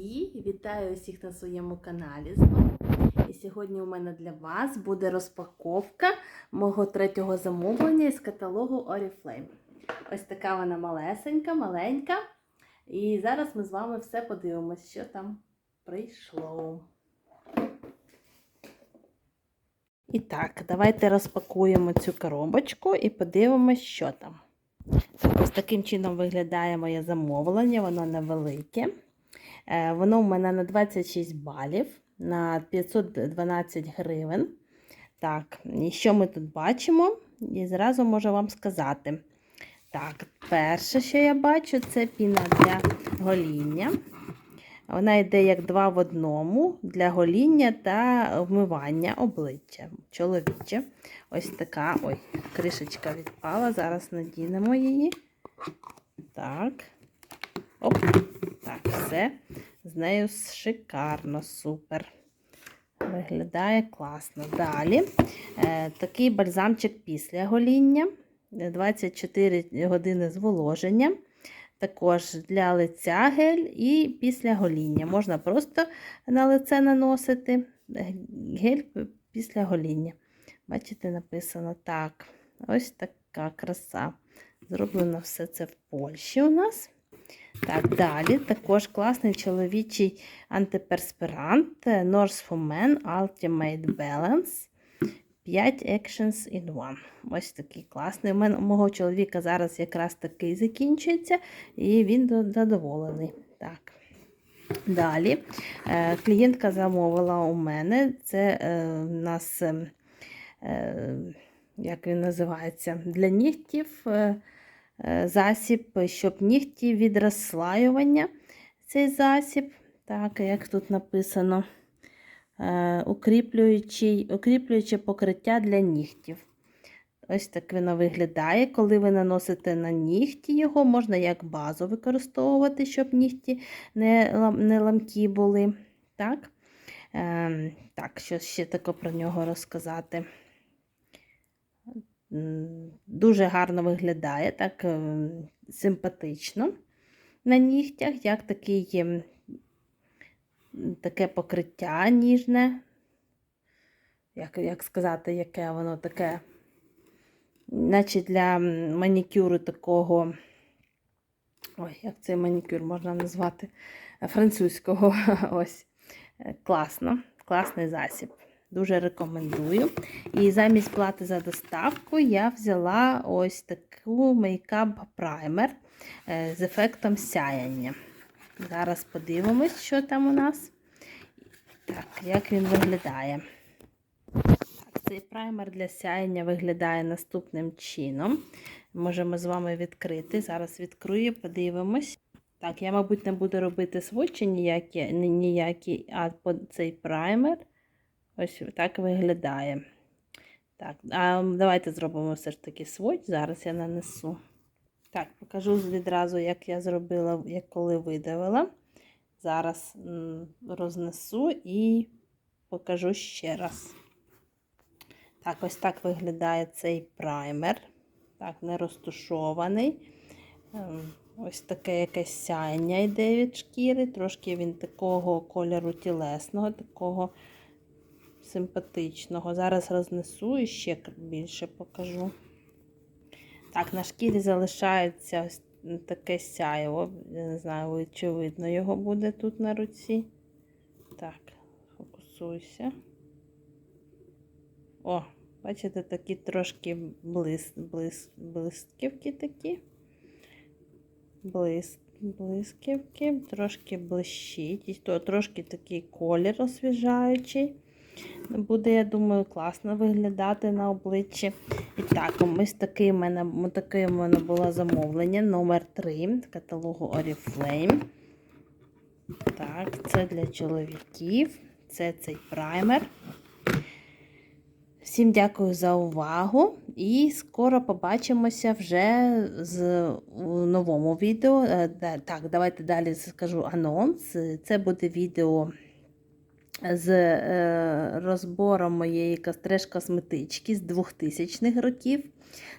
І вітаю усіх на своєму каналі. І сьогодні у мене для вас буде розпаковка мого третього замовлення із каталогу Oriflame. Ось така вона малесенька, маленька. І зараз ми з вами все подивимося, що там прийшло. І так, давайте розпакуємо цю коробочку і подивимося, що там. Ось таким чином виглядає моє замовлення, воно невелике. Е, Воно в мене на 26 балів, на 512 гривень. Так, і що ми тут бачимо? І зразу можу вам сказати. Так, перше, що я бачу, це піна для гоління. Вона йде як два в одному для гоління та вмивання обличчя чоловіче. Ось така ой, кришечка відпала. Зараз надінемо її. Так. Оп. Так, все. З нею шикарно, супер. Виглядає класно. Далі е, такий бальзамчик після гоління. 24 години зволоження. Також для лиця гель і після гоління. Можна просто на лице наносити гель після гоління. Бачите, написано так. Ось така краса. Зроблено все це в Польщі у нас. Так, далі також класний чоловічий антиперспирант North for Men Ultimate Balance. 5 actions in one. Ось такий класний. У мене у мого чоловіка зараз якраз такий закінчується, і він задоволений. Так. Далі е, клієнтка замовила у мене. Це е, у нас, е, е, як він називається, для нігтів е, е, засіб, щоб нігті від розслаювання. Цей засіб, так, як тут написано. Е, укріплююче покриття для нігтів. Ось так воно виглядає. Коли ви наносите на нігті його, можна як базу використовувати, щоб нігті не не ламкі були. Так, е, так що ще таке про нього розказати. Дуже гарно виглядає, так е, симпатично на нігтях, як такий таке покриття ніжне. Як як сказати, яке воно таке, наче для манікюру такого, ой, як цей манікюр можна назвати французького. Ось. Класно, класний засіб. Дуже рекомендую. І замість плати за доставку я взяла ось таку мейкап праймер з ефектом сяяння. Зараз подивимось, що там у нас. Так, як він виглядає. Так, Цей праймер для сяєння виглядає наступним чином. Можемо з вами відкрити. Зараз відкрию, подивимось. Так, я, мабуть, не буду робити сводчі ніякі, ніякі, а цей праймер ось так виглядає. Так, а давайте зробимо все ж таки сводч. Зараз я нанесу. Так, покажу відразу, як я зробила, як коли видавила. Зараз рознесу і покажу ще раз. Так, ось так виглядає цей праймер. Так, не розтушований. Ось таке якесь сяєння йде від шкіри. Трошки він такого кольору тілесного, такого симпатичного. Зараз рознесу і ще більше покажу. Так, на шкірі залишається таке сяйво. Я не знаю, чи видно його буде тут на руці. Так, фокусуйся. О, бачите, такі трошки блис, блис, блисківки такі. Блис, блисківки, трошки блищить. І то трошки такий колір освіжаючий. Буде, я думаю, класно виглядати на обличчі. І так, ось таке в мене, таке в мене було замовлення номер 3 каталогу Oriflame. Так, це для чоловіків. Це цей праймер. Всім дякую за увагу. І скоро побачимося вже з, у новому відео. Так, давайте далі скажу анонс. Це буде відео з е, розбором моєї костреш-косметички з 2000-х років.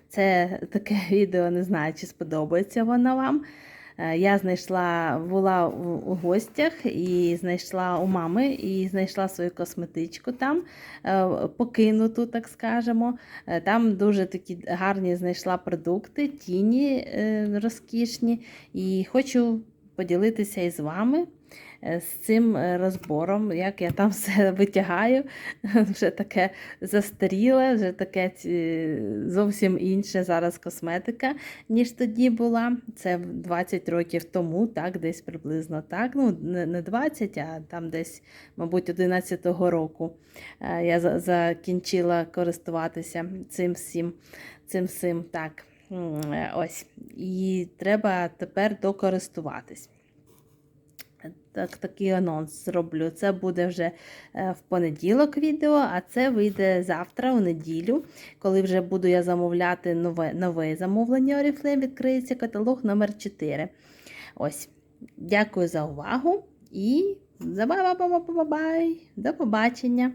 Це таке відео, не знаю, чи сподобається воно вам. Е, Я знайшла, була у гостях і знайшла у мами, і знайшла свою косметичку там, е, покинуту, так скажемо. Там дуже такі гарні знайшла продукти, тіні розкішні. І хочу поділитися із вами з цим е, розбором, як я там все витягаю. Вже таке застаріле, вже таке зовсім інше зараз косметика, ніж тоді була. Це 20 років тому, так, десь приблизно так. Ну, не не 20, а там десь, мабуть, 11-го року е, я закінчила користуватися цим всім. Цим всім так. Е, Ось. І треба тепер докористуватись. Так, такий анонс зроблю. Це буде вже е, в понеділок відео, а це вийде завтра, у неділю, коли вже буду я замовляти нове, нове замовлення Oriflame, відкриється каталог номер 4. Ось. Дякую за увагу і ба-ба-ба-ба-ба-бай. До побачення!